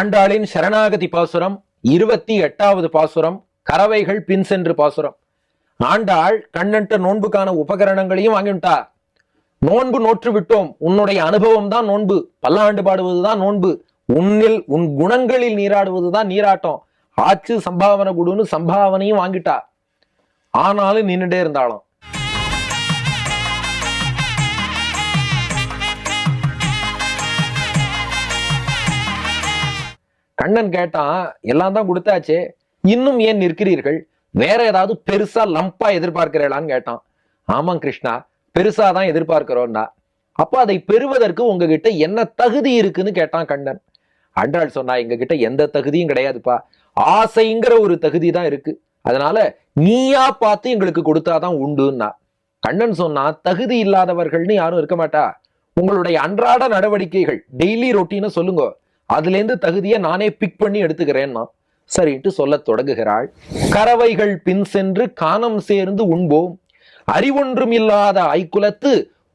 ஆண்டாளின் சரணாகதி பாசுரம் இருபத்தி எட்டாவது பாசுரம் கறவைகள் பின் சென்று பாசுரம். ஆண்டாள் கண்ணன்ட்ட நோன்புக்கான உபகரணங்களையும் வாங்கிட்டா நோன்பு நோற்று விட்டோம். உன்னுடைய அனுபவம் தான் நோன்பு. பல்லாண்டு பாடுவதுதான் நோன்பு. உன்னில் உன் குணங்களில் நீராடுவதுதான் நீராட்டம். ஆச்சு சம்பாவனை குடுன்னு சம்பாவனையும் வாங்கிட்டா ஆனாலும் நின்றுட்டே இருந்தாலும் கண்ணன் கேட்டான் எல்லாம் தான் கொடுத்தாச்சே இன்னும் ஏன் நிற்கிறீர்கள்? வேற ஏதாவது பெருசா லம்பா எதிர்பார்க்கிறீங்களான்னு கேட்டான். ஆமாம் கிருஷ்ணா பெருசா தான் எதிர்பார்க்கிறோம்டா. அப்போ அதை பெறுவதற்கு உங்ககிட்ட என்ன தகுதி இருக்குன்னு கேட்டான் கண்ணன். அன்றாள் சொன்னா எங்க கிட்ட எந்த தகுதியும் கிடையாதுப்பா. ஆசைங்கிற ஒரு தகுதி தான் இருக்கு. அதனால நீயா பார்த்து எங்களுக்கு கொடுத்தாதான் உண்டுன்னா. கண்ணன் சொன்னா தகுதி இல்லாதவர்கள்னு யாரும் இருக்க மாட்டா. உங்களுடைய அன்றாட நடவடிக்கைகள் டெய்லி ரொட்டீனை சொல்லுங்க. அதுலேருந்து தகுதியை நானே பிக் பண்ணி எடுத்துக்கிறேன்னா சரின்ட்டு சொல்லத் தொடங்குகிறாள். கறவைகள் பின் சென்று கானம் சேர்ந்து உண்போம். அறிவொன்றும் இல்லாத ஐக்குலத்து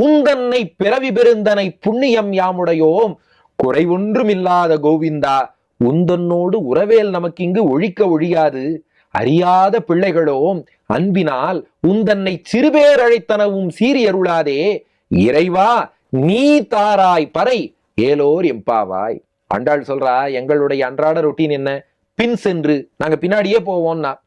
உந்தன்னை பிறவி பெருந்தனை புண்ணியம் யாமுடையோம். குறைவொன்றும் இல்லாத கோவிந்தா உந்தன்னோடு உறவேல் நமக்கு இங்கு ஒழிக்க ஒழியாது. அறியாத பிள்ளைகளோம் அன்பினால் உந்தன்னை சிறுபேர் அழைத்தனவும் சீரியருளாதே. இறைவா நீ தாராய் பறை ஏலோர் எம்பாவாய் ஆண்டாள் சொல்றா எங்களுடைய அன்றாட ரொட்டீன் என்ன? பின் சென்று நாங்க பின்னாடியே போவோம்னா.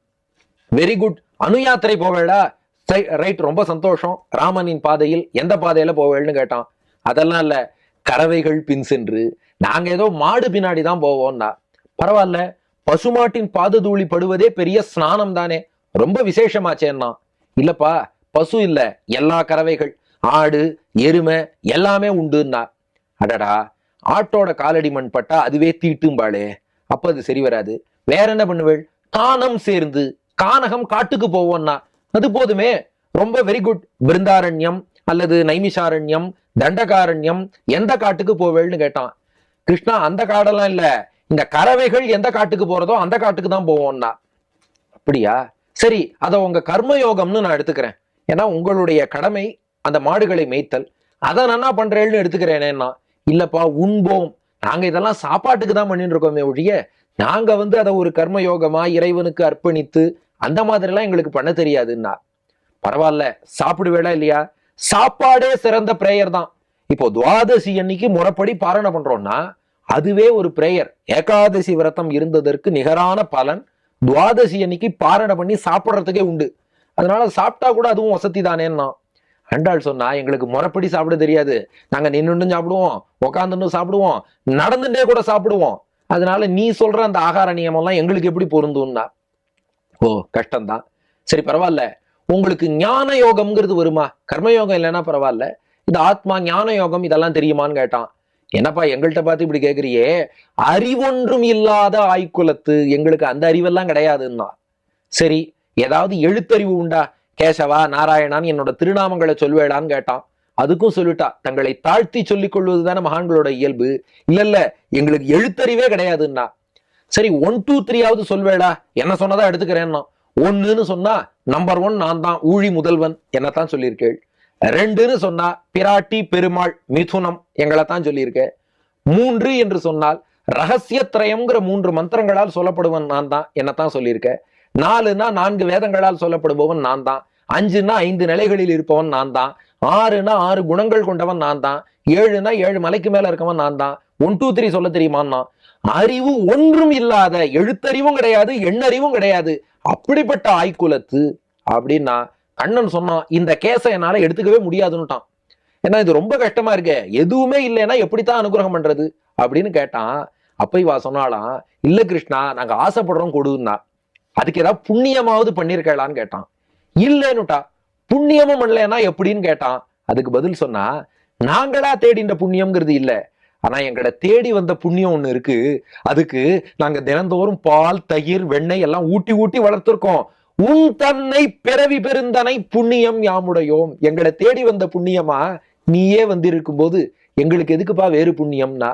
வெரி குட் அணுயாத்திரை யாத்திரை ரைட் ரொம்ப சந்தோஷம். ராமனின் பாதையில் எந்த பாதையில போவேள்னு கேட்டான். அதெல்லாம் இல்ல. கறவைகள் பின் சென்று நாங்க ஏதோ மாடு பின்னாடி தான் போவோம்னா. பரவாயில்ல. பசுமாட்டின் பாததூளி படுவதே பெரிய ஸ்நானம் தானே. ரொம்ப விசேஷமாச்சேன்னா. இல்லப்பா பசு இல்ல. எல்லா கறவைகள் ஆடு எருமை எல்லாமே உண்டுன்னா. அடடா. ஆட்டோட காலடி மண் பட்டா அதுவே தீட்டும்பாளே. அப்ப அது சரி வராது. வேற என்ன பண்ணுவேள்? கானம் சேர்ந்து கானகம் காட்டுக்கு போவோம்னா அது போதுமே. ரொம்ப வெரி குட் பிருந்தாரண்யம் அல்லது நைமிஷாரண்யம் தண்டகாரண்யம் எந்த காட்டுக்கு போவேள்னு கேட்டான். கிருஷ்ணா அந்த காடெல்லாம் இல்ல. இந்த கறவைகள் எந்த காட்டுக்கு போறதோ அந்த காட்டுக்கு தான் போவோம்னா அப்படியா? சரி அதை உங்க கர்மயோகம்னு நான் எடுத்துக்கிறேன். ஏன்னா உங்களுடைய கடமை அந்த மாடுகளை மேய்த்தல். அதை நான் என்ன பண்றேன்னு எடுத்துக்கிறேனேன்னா இல்லைப்பா உண்போம். நாங்கள் இதெல்லாம் சாப்பாட்டுக்கு தான் பண்ணிட்டு இருக்கோமே ஒழிய நாங்கள் வந்து அதை ஒரு கர்மயோகமா இறைவனுக்கு அர்ப்பணித்து அந்த மாதிரிலாம் எங்களுக்கு பண்ண தெரியாதுன்னா. பரவாயில்ல சாப்பிடுவேடா இல்லையா? சாப்பாடே சிறந்த பிரேயர் தான். இப்போ துவாதசி அன்னைக்கு முறைப்படி பாரணை பண்றோம்னா அதுவே ஒரு பிரேயர் ஏகாதசி விரதம் இருந்ததற்கு நிகரான பலன் துவாதசி அன்னைக்கு பாரணை பண்ணி சாப்பிட்றதுக்கே உண்டு. அதனால சாப்பிட்டா கூட அதுவும் வசதி தானேன்னா. அண்டாள் சொன்னா எங்களுக்கு முறைப்படி சாப்பிட தெரியாது. நாங்க நின்னுட்டும் சாப்பிடுவோம் உக்காந்துன்னு சாப்பிடுவோம் நடந்துட்டே கூட சாப்பிடுவோம். அதனால நீ சொல்ற அந்த ஆகார நியமம்லாம் எங்களுக்கு எப்படி பொருந்தும்னா? ஓ கஷ்டம்தான். சரி பரவாயில்ல. உங்களுக்கு ஞான யோகம்ங்கிறது வருமா? கர்மயோகம் இல்லைன்னா பரவாயில்ல. இந்த ஆத்மா ஞான யோகம் இதெல்லாம் தெரியுமான்னு கேட்டான். என்னப்பா எங்கள்கிட்ட பார்த்து இப்படி கேட்குறியே அறிவொன்றும் இல்லாத ஆய்க்குலத்து எங்களுக்கு அந்த அறிவெல்லாம் கிடையாதுன்னா. சரி ஏதாவது எழுத்தறிவு உண்டா? கேசவா நாராயணான் என்னோட திருநாமங்களை சொல்வேடான்னு கேட்டான். அதுக்கும் சொல்லிட்டா. தங்களை தாழ்த்தி சொல்லிக் கொள்வது தானே மகான்களோட இயல்பு? இல்ல இல்ல எங்களுக்கு எழுத்தறிவே கிடையாதுன்னா. சரி ஒன் டூ த்ரீயாவது சொல்வேடா என்ன சொன்னதா எடுத்துக்கிறேன்னா. ஒன்னுன்னு சொன்னா நம்பர் ஒன் நான் தான் ஊழி முதல்வன் என்னத்தான் சொல்லியிருக்கேள். ரெண்டுன்னு சொன்னா பிராட்டி பெருமாள் மிதுனம் எங்களை தான் சொல்லியிருக்கேன் மூன்று என்று சொன்னால் ரகசியத்திரயம்ங்கிற மூன்று மந்திரங்களால் சொல்லப்படுவன் நான் தான் என்னத்தான் சொல்லியிருக்கேன் நாலுனா நான்கு வேதங்களால் சொல்லப்படுபவன் நான் தான். அஞ்சுன்னா ஐந்து நிலைகளில் இருப்பவன் நான் தான் ஆறுனா ஆறு குணங்கள் கொண்டவன் நான் தான் ஏழுனா ஏழு மலைக்கு மேல இருக்கவன் நான் தான் ஒன் டூ த்ரீ சொல்ல தெரியுமான்னா? அறிவு ஒன்றும் இல்லாத எழுத்தறிவும் கிடையாது எண்ணறிவும் கிடையாது. அப்படிப்பட்ட ஆய்குலத்து அப்படின்னா கண்ணன் சொன்னான் இந்த கேஸை என்னால எடுத்துக்கவே முடியாதுன்னுட்டான். ஏன்னா இது ரொம்ப கஷ்டமா இருக்கு. எதுவுமே இல்லைன்னா எப்படித்தான் அனுகிரகம் பண்றது? அப்படின்னு கேட்டான். அப்ப இவா சொன்னாலாம் இல்ல கிருஷ்ணா நாங்க ஆசைப்படுறோம் கொடுன்னா. அதுக்கு ஏதாவது புண்ணியமாவது பண்ணிருக்கலான்னு கேட்டான். இல்லைன்னுட்டா புண்ணியமும் பண்ணலன்னா எப்படின்னு கேட்டான். அதுக்கு பதில் சொன்னா நாங்களா தேடின்ற புண்ணியம்ங்கிறது இல்லை. ஆனா எங்கட தேடி வந்த புண்ணியம் ஒண்ணு இருக்கு. அதுக்கு நாங்க தினந்தோறும் பால் தயிர் வெண்ணெய் எல்லாம் ஊட்டி ஊட்டி வளர்த்துருக்கோம். உன் தன்னை பிறவி பெருந்தனை புண்ணியம் யாமுடையோம். எங்களை தேடி வந்த புண்ணியமா நீயே வந்து இருக்கும்போது எங்களுக்கு எதுக்குப்பா வேறு புண்ணியம்னா?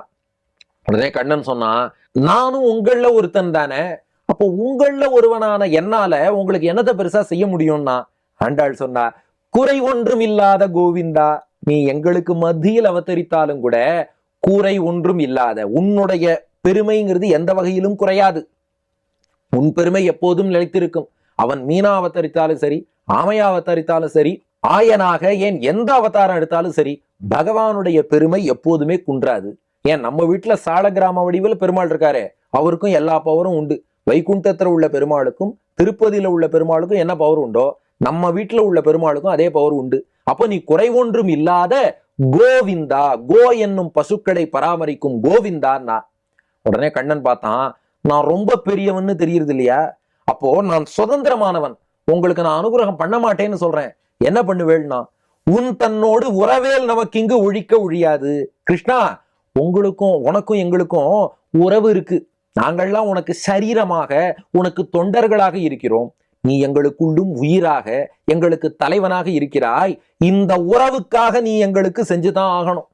உடனே கண்ணன் சொன்னா நானும் உங்கள ஒருத்தன் தானே. அப்போ உங்களில் ஒருவனான என்னால உங்களுக்கு என்னத்தை பெருசா செய்ய முடியும்னா ஆண்டாள் சொன்னா குறை ஒன்றும் இல்லாத கோவிந்தா நீ எங்களுக்கு மத்தியில் அவதரித்தாலும் கூட கூரை ஒன்றும் இல்லாத உன்னுடைய பெருமைங்கிறது எந்த வகையிலும் குறையாது. உன் பெருமை எப்போதும் நிலைத்திருக்கும். அவன் மீனா அவதரித்தாலும் சரி ஆமையா அவதரித்தாலும் சரி ஆயனாக ஏன் எந்த அவதாரம் எடுத்தாலும் சரி பகவானுடைய பெருமை எப்போதுமே குன்றாது. ஏன் நம்ம வீட்டுல சால கிராம வடிவில் பெருமாள் இருக்காரு. அவருக்கும் எல்லா பவரும் உண்டு. வைகுண்டத்துல உள்ள பெருமாளுக்கும் திருப்பதியில உள்ள பெருமாளுக்கும் என்ன பவர் உண்டோ? நம்ம வீட்டுல உள்ள பெருமாளுக்கும் அதே பவர் உண்டு. அப்போ நீ குறைவொன்றும் இல்லாத கோவிந்தா கோ என்னும் பசுக்களை பராமரிக்கும் கோவிந்தான்னா உடனே கண்ணன் பார்த்தான் நான் ரொம்ப பெரியவன்னு தெரியுது இல்லையா? அப்போ நான் சுதந்திரமானவன். உங்களுக்கு நான் அனுகிரகம் பண்ண மாட்டேன்னு சொல்றேன். என்ன பண்ணுவேன்னா உன் தன்னோடு உறவேல் நமக்கு இங்கு ஒழிக்க ஒழியாது. கிருஷ்ணா உங்களுக்கும் உனக்கும் எங்களுக்கும் உறவு இருக்கு. நாங்கள்லாம் உனக்கு சரீரமாக உனக்கு தொண்டர்களாக இருக்கிறோம். நீ எங்களுக்குள்ளும் உயிராக எங்களுக்கு தலைவனாக இருக்கிறாய். இந்த உறவுக்காக நீ எங்களுக்கு செஞ்சுதான் ஆகணும்.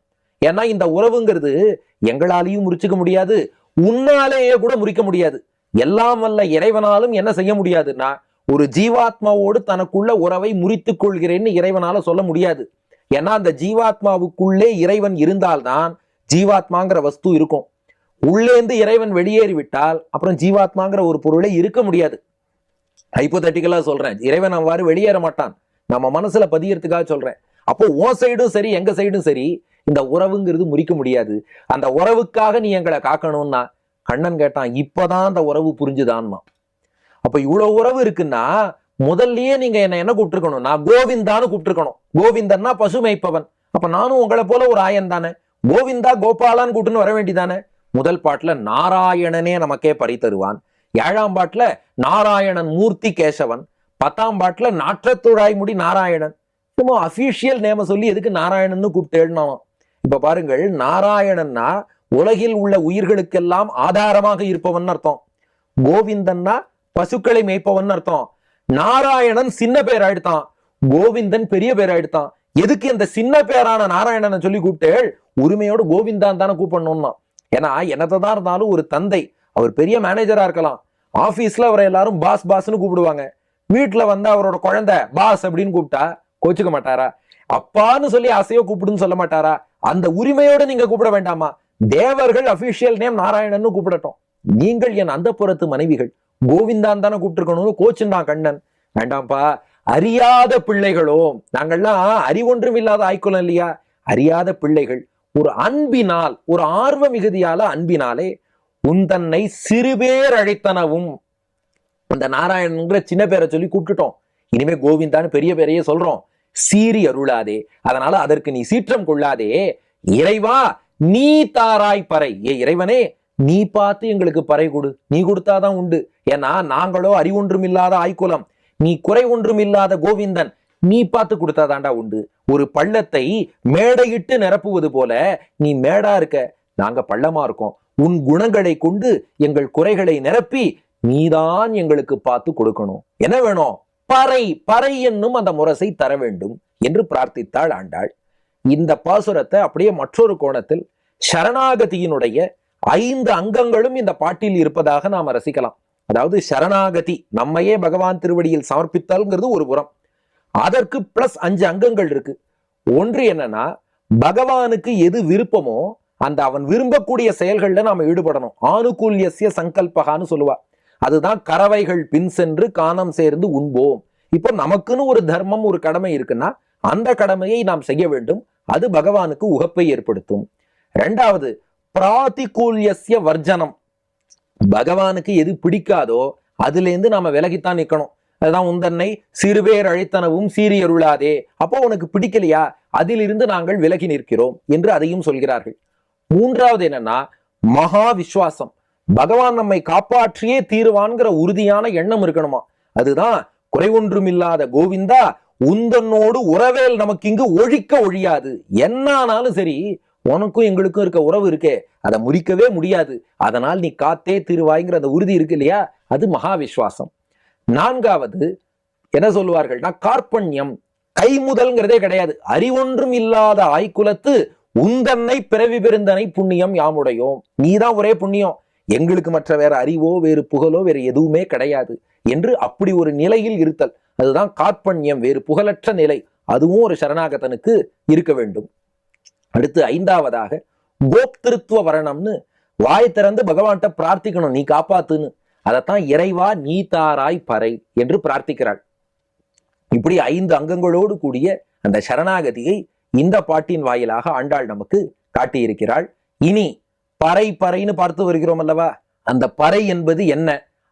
ஏன்னா இந்த உறவுங்கிறது எங்களாலையும் முறிச்சுக்க முடியாது. உன்னாலேயே கூட முறிக்க முடியாது. எல்லாம் வல்ல இறைவனாலும் என்ன செய்ய முடியாதுன்னா ஒரு ஜீவாத்மாவோடு தனக்குள்ள உறவை முறித்துக் கொள்கிறேன்னு இறைவனால சொல்ல முடியாது. ஏன்னா அந்த ஜீவாத்மாவுக்குள்ளே இறைவன் இருந்தால்தான் ஜீவாத்மாங்கிற வஸ்து இருக்கும். உள்ளேந்து இறைவன் வெளியேறிவிட்டால் அப்புறம் ஜீவாத்மாங்கிற ஒரு பொருளே இருக்க முடியாது. ஹைப்போதட்டிக்கலாக சொல்றேன். இறைவன் அவ்வாறு வெளியேற மாட்டான். நம்ம மனசில் பதியறதுக்காக சொல்றேன். அப்போ உன் சைடும் சரி எங்கள் சைடும் சரி இந்த உறவுங்கிறது முறிக்க முடியாது. அந்த உறவுக்காக நீ எங்களை காக்கணும்னா கண்ணன் கேட்டான் இப்போதான் அந்த உறவு புரிஞ்சுதான்மா. அப்போ இவ்வளோ உறவு இருக்குன்னா முதல்லயே நீங்க என்ன என்ன கூப்பிட்டுருக்கணும்? நான் கோவிந்தான்னு கூப்பிட்டுருக்கணும். கோவிந்தன்னா பசுமைப்பவன். அப்போ அப்ப நானும் உங்களை போல ஒரு ஆயன் தானே? கோவிந்தா கோபாலான்னு கூட்டுன்னு வர வேண்டிதானே முதல் பாட்டில் நாராயணனே நமக்கே பறி தருவான் ஏழாம் பாட்டில் நாராயணன் மூர்த்தி கேசவன். பத்தாம் பாட்டில் நாற்றத்துழாய் முடி நாராயணன். சும்மா அஃபீஷியல் நேம சொல்லி எதுக்கு நாராயணன்னு கூப்பிட்டு எழுதினாலும் பாருங்கள் நாராயணன்னா உலகில் உள்ள உயிர்களுக்கெல்லாம் ஆதாரமாக இருப்பவன் அர்த்தம். கோவிந்தன்னா பசுக்களை மேய்ப்பவன் அர்த்தம். நாராயணன் சின்ன பேர் ஆயிடுத்தான் கோவிந்தன் பெரிய பேர் ஆயிடுத்தான் எதுக்கு இந்த சின்ன பேரான நாராயணனை சொல்லி கூப்பிட்டேள் உரிமையோடு கோவிந்தான் தானே கூப்பிடணும்னா. ஏன்னா என்னதான் இருந்தாலும் ஒரு தந்தை அவர் பெரிய மேனேஜரா இருக்கலாம். ஆபீஸ்ல அவரை எல்லாரும் பாஸ் பாஸ்னு கூப்பிடுவாங்க. வீட்டுல வந்து அவரோட குழந்தை பாஸ் அப்படின்னு கூப்பிட்டா கோச்சுக்க மாட்டாரா? அப்பான்னு சொல்லி ஆசையோ கூப்பிடுன்னு சொல்ல மாட்டாரா? அந்த உரிமையோட நீங்க கூப்பிட வேண்டாமா? தேவர்கள் அபிஷியல் நேம் நாராயணன்னு கூப்பிடட்டும். நீங்கள் என் அந்த மனைவிகள் கோவிந்தான் தானே கூப்பிட்டுருக்கணும்னு கோச்சுண்டான் கண்ணன். வேண்டாம்ப்பா அறியாத பிள்ளைகளோ நாங்கள்லாம் அறிவொன்றும் இல்லாத ஆய்க்குலம் இல்லையா? அறியாத பிள்ளைகள் ஒரு அன்பினால் ஒரு ஆர்வ மிகுதியால அன்பினாலே உந்தன்னை சிறுபேர் அழைத்தனவும் அந்த நாராயணங்கிற சின்ன பேரை சொல்லி கூப்பிட்டுட்டோம். இனிமே கோவிந்தான்னு பெரிய பேரையே சொல்றோம். சீறி அருளாதே அதனால அதற்கு நீ சீற்றம் கொள்ளாதே. இறைவா நீ தாராய் பறை. ஏ இறைவனே நீ பார்த்து எங்களுக்கு பறை கொடு. நீ கொடுத்தாதான் உண்டு. ஏன்னா நாங்களோ அறிவொன்றும் இல்லாத ஆய்குலம் நீ குறை ஒன்றும் இல்லாத கோவிந்தன். நீ பார்த்து கொடுத்தாதாண்டா உண்டு. ஒரு பள்ளத்தை மேடையிட்டு நிரப்புவது போல நீ மேடா இருக்க. நாங்க பள்ளமா இருக்கோம். உன் குணங்களை கொண்டு எங்கள் குறைகளை நிரப்பி நீதான் எங்களுக்கு பார்த்து கொடுக்கணும். என்ன வேணும்? பறை பறை என்னும் அந்த முரசை தர வேண்டும் என்று பிரார்த்தித்தாள் ஆண்டாள். இந்த பாசுரத்தை அப்படியே மற்றொரு கோணத்தில் சரணாகதியினுடைய ஐந்து அங்கங்களும் இந்த பாட்டில் இருப்பதாக நாம் ரசிக்கலாம். அதாவது சரணாகதி நம்மையே பகவான் திருவடியில் சமர்ப்பித்தல்ங்கிறது ஒரு புறம். அதற்கு பிளஸ் அஞ்சு அங்கங்கள் இருக்கு. ஒன்று என்னன்னா பகவானுக்கு எது விருப்பமோ அந்த அவன் விரும்பக்கூடிய செயல்களில் நாம் ஈடுபடணும். ஆணுகூல்யசிய சங்கல்பகான்னு சொல்லுவா. அதுதான் கறவைகள் பின் சென்று காணம் சேர்ந்து உண்போம். இப்போ நமக்குன்னு ஒரு தர்மம் ஒரு கடமை இருக்குன்னா அந்த கடமையை நாம் செய்ய வேண்டும். அது பகவானுக்கு உகப்பை ஏற்படுத்தும். ரெண்டாவது பிராதிகூல்யசிய வர்ஜனம். பகவானுக்கு எது பிடிக்காதோ அதுலேருந்து நாம விலகித்தான் நிற்கணும் அதுதான் உந்தன்னை சிறுபேர் அழைத்தனவும் சீரியருளாதே அப்போ உனக்கு பிடிக்கலையா? அதிலிருந்து நாங்கள் விலகி நிற்கிறோம் என்று அதையும் சொல்கிறார்கள். மூன்றாவது என்னன்னா மகா விஸ்வாசம் பகவான் நம்மை காப்பாற்றியே தீருவான்கிற உறுதியான எண்ணம் இருக்கணுமா? அதுதான் குறை ஒன்றுமில்லாத கோவிந்தா உந்தன்னோடு உறவேல் நமக்கு இங்கு ஒழிக்க ஒழியாது. என்ன ஆனாலும் சரி உனக்கும் எங்களுக்கும் இருக்க உறவு இருக்கே. அதை முறிக்கவே முடியாது. அதனால் நீ காத்தே திருவாய்ங்கிற அந்த உறுதி இருக்கு இல்லையா? அது மகா விஸ்வாசம் நான்காவது என்ன சொல்லுவார்கள்னா கார்பண்யம் கைமுதல்ங்கிறதே கிடையாது. அறிவொன்றும் இல்லாத ஆய்குலத்து உந்தன்னை பிறவி பெருந்தனை புண்ணியம் யாமுடையோம். நீதான் ஒரே புண்ணியம். எங்களுக்கு மற்ற வேற அறிவோ வேறு புகழோ வேறு எதுவுமே கிடையாது என்று அப்படி ஒரு நிலையில் இருத்தல். அதுதான் கார்பண்யம் வேறு புகழற்ற நிலை. அதுவும் ஒரு சரணாகதனுக்கு இருக்க வேண்டும். அடுத்து ஐந்தாவதாக கோப்திருத்துவ வரணம்னு வாய் திறந்து பகவான்கிட்ட பிரார்த்திக்கணும். நீ காப்பாத்துன்னு. அதைத்தான் இறைவா நீ தாராய் பறை என்று பிரார்த்திக்கிறாள். இப்படி ஐந்து அங்கங்களோடு கூடிய அந்த சரணாகதியை இந்த பாட்டின் வாயிலாக ஆண்டாள் நமக்கு காட்டியிருக்கிறாள். இனி பறை பறைன்னு பார்த்து வருகிறோம் அல்லவா? அந்த பறை என்பது என்ன?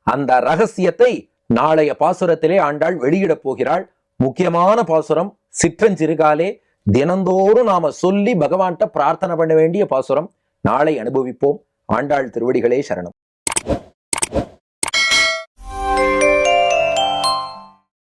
அந்த ரகசியத்தை நாளைய பாசுரத்திலே ஆண்டாள் வெளியிடப் போகிறாள். முக்கியமான பாசுரம் சிற்றஞ்சிறுகாலே தினந்தோறும் நாம சொல்லி பகவான்கிட்ட பிரார்த்தனை பண்ண வேண்டிய பாசுரம். நாளை அனுபவிப்போம். ஆண்டாள் திருவடிகளே சரணம்.